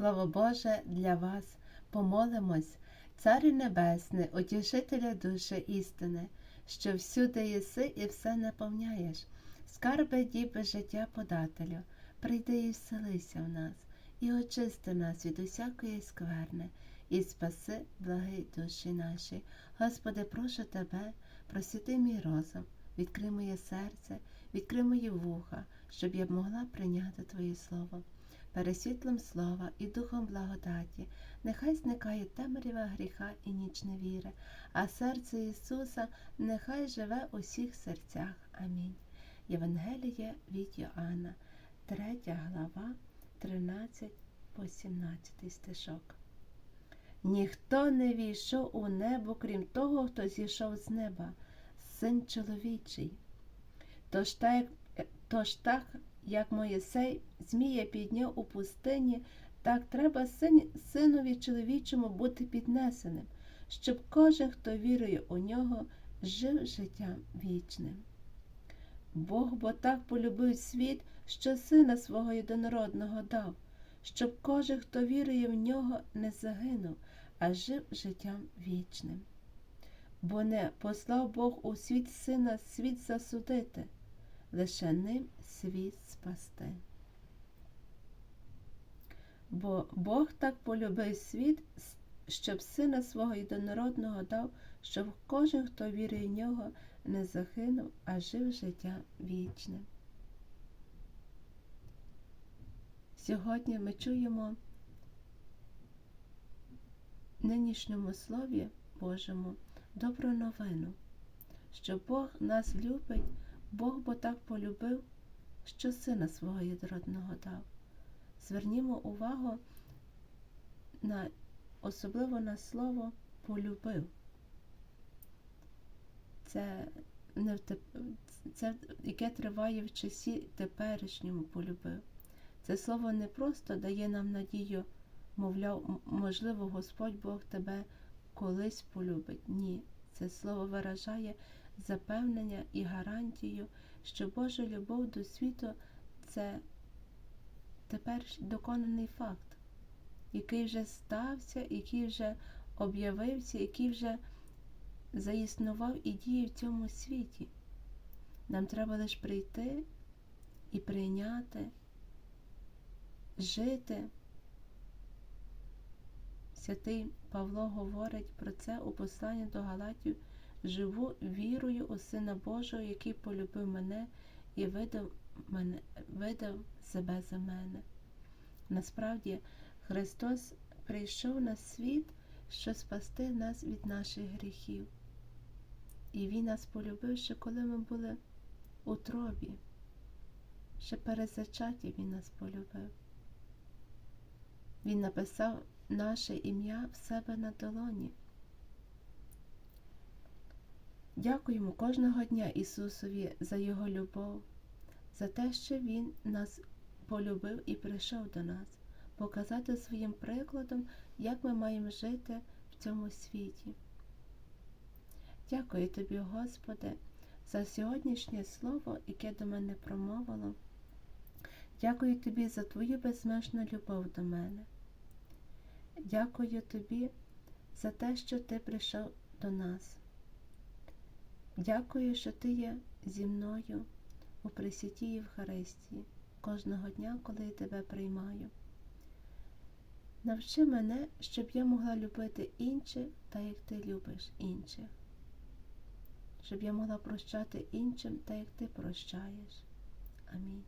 Слово Боже для вас, помолимось, Царю Небесний, утішителя душі істини, що всюди єси і все наповняєш, скарби діби життя подателю, прийди і вселися в нас, і очисти нас від усякої скверни, і спаси, благи душі наші. Господи, прошу Тебе, просвіти мій розум, відкрий моє серце, відкрий мої вуха, щоб я могла прийняти Твоє Слово. Пересвітлом слова і духом благодаті, нехай зникає темрява гріха і ніч невіри, а серце Ісуса нехай живе у всіх серцях. Амінь. Євангеліє від Йоанна, 3 глава, 13 по 17 стишок. Ніхто не війшов у небо, крім того, хто зійшов з неба, син чоловічий. Тож так, тож так як Моїсей Змія підняв у пустині, так треба син, синові чоловічому бути піднесеним, щоб кожен, хто вірує у нього, жив життям вічним. Бог бо так полюбив світ, що сина свого єдинородного дав, щоб кожен, хто вірує в нього, не загинув, а жив життям вічним. Бо не послав Бог у світ сина світ засудити, лише ним світ спасти. Бо Бог так полюбив світ, щоб сина свого єдинородного дав, щоб кожен, хто вірує в нього, не загинув, а жив життя вічним. Сьогодні ми чуємо в нинішньому Слові Божому добру новину, що Бог нас любить, Бог бо так полюбив, що сина свого єдинородного дав. Звернімо увагу на особливо на слово полюбив. Це, не в теп... це яке триває в часі теперішньому полюбив. Це слово не просто дає нам надію, мовляв, можливо, Господь Бог тебе колись полюбить. Ні, це слово виражає запевнення і гарантію, що Божа любов до світу це тепер доконаний факт, який вже стався, який вже об'явився, який вже заіснував і діє в цьому світі. Нам треба лише прийти і прийняти, жити. Святий Павло говорить про це у посланні до Галатів живу вірою у Сина Божого, який полюбив мене і видав, мене, видав себе за мене. Насправді, Христос прийшов на світ, щоб спасти нас від наших гріхів. І Він нас полюбив ще коли ми були у тробі. Ще перед зачаттям Він нас полюбив. Він написав наше ім'я в себе на долоні. Дякуємо кожного дня Ісусові за Його любов, за те, що Він нас полюбив і прийшов до нас, показати своїм прикладом, як ми маємо жити в цьому світі. Дякую тобі, Господи, за сьогоднішнє слово, яке до мене промовило. Дякую тобі за твою безмежну любов до мене. Дякую тобі за те, що ти прийшов до нас. Дякую, що ти є зі мною у присвяті Євхаристії кожного дня, коли я тебе приймаю. Навчи мене, щоб я могла любити інших, так як ти любиш інших, щоб я могла прощати іншим, так як ти прощаєш. Амінь.